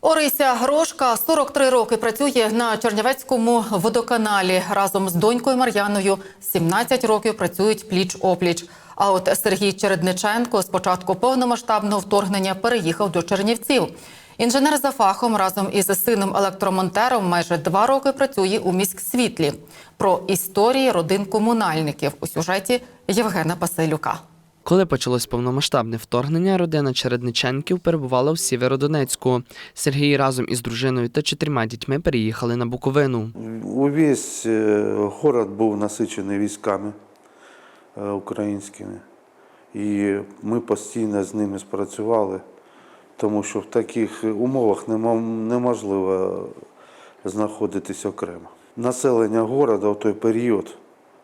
Орися Грошка 43 роки працює на Чернівецькому водоканалі. Разом з донькою Мар'яною 17 років працюють пліч-опліч. А от Сергій Чередниченко з початку повномасштабного вторгнення переїхав до Чернівців. Інженер за фахом разом із сином електромонтером майже два роки працює у міськсвітлі. Про історії родин комунальників у сюжеті Євгена Паселюка. Коли почалось повномасштабне вторгнення, родина Чередниченків перебувала у Сєвєродонецьку. Сергій разом із дружиною та чотирма дітьми переїхали на Буковину. Увесь е, город був насичений військами е, українськими. І ми постійно з ними спрацювали, тому що в таких умовах немо- неможливо знаходитись окремо. Населення города в той період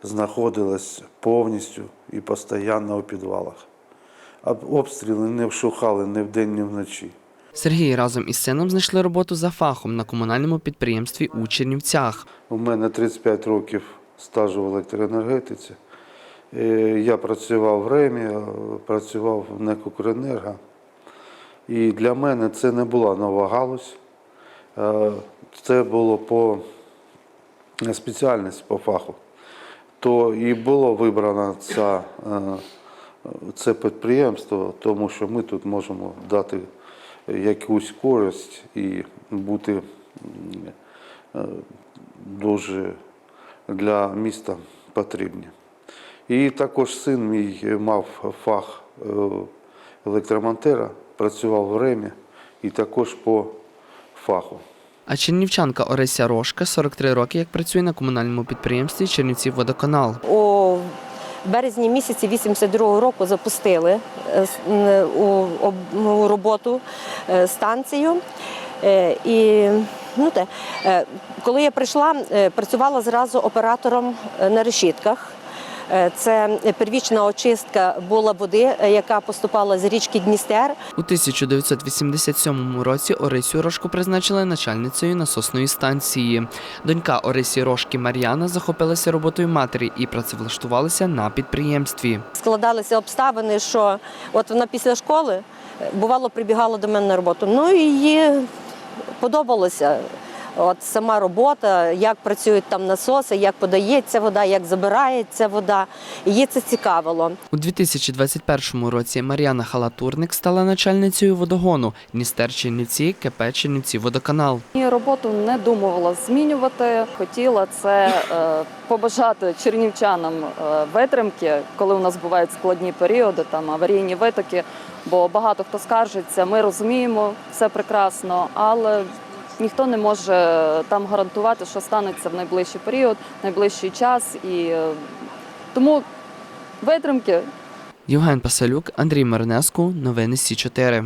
знаходилось повністю і постійно у підвалах. А Обстріли не вшухали ні вдень, ні вночі. Сергій разом із сином знайшли роботу за фахом на комунальному підприємстві у Чернівцях. У мене 35 років стажу в електроенергетиці. Е, Я працював в РЕМі, е, працював в НЕК «Укренерго». І для мене це не була нова галузь. Е, Це було по спеціальності, по фаху. То і було вибрано це, е, це підприємство, тому що ми тут можемо дати якусь користь і бути е, дуже для міста потрібні. І також син мій мав фах е, електромонтера, працював в РЕМі і також по фаху. А чернівчанка Орися Рошка 43 роки, як працює на комунальному підприємстві Чернівців водоканал. У березні місяці 82-го року запустили е, у, роботу е, станцію. Е, І ну, те, коли я прийшла, працювала зразу оператором на решітках. Е, Це первічна очистка була води, е, яка поступала з річки Дністер. У 1987 році Орисю Рошку призначили начальницею насосної станції. Донька Орисі Рошки Мар'яна захопилася роботою матері і працевлаштувалася на підприємстві. складалися обставини, що от вона після школи е, бувало прибігала до мене на роботу. Ну і їй подобалося. От сама робота, як працюють там насоси, як подається вода, як забирається вода. Її це цікавило. У 2021 році Мар'яна Халатурник стала начальницею водогону Дністер Чернівці КП Чернівці водоканал. І роботу не думувала змінювати. Хотіла це е, побажати чернівчанам е, витримки, коли у нас бувають складні періоди, там аварійні витоки. Бо багато хто скаржиться, ми розуміємо все прекрасно, але ніхто не може там гарантувати, що станеться в найближчий період, найближчий час. І е, тому витримки Євген Пасалюк, Андрій Маринеску. Новини Сі 4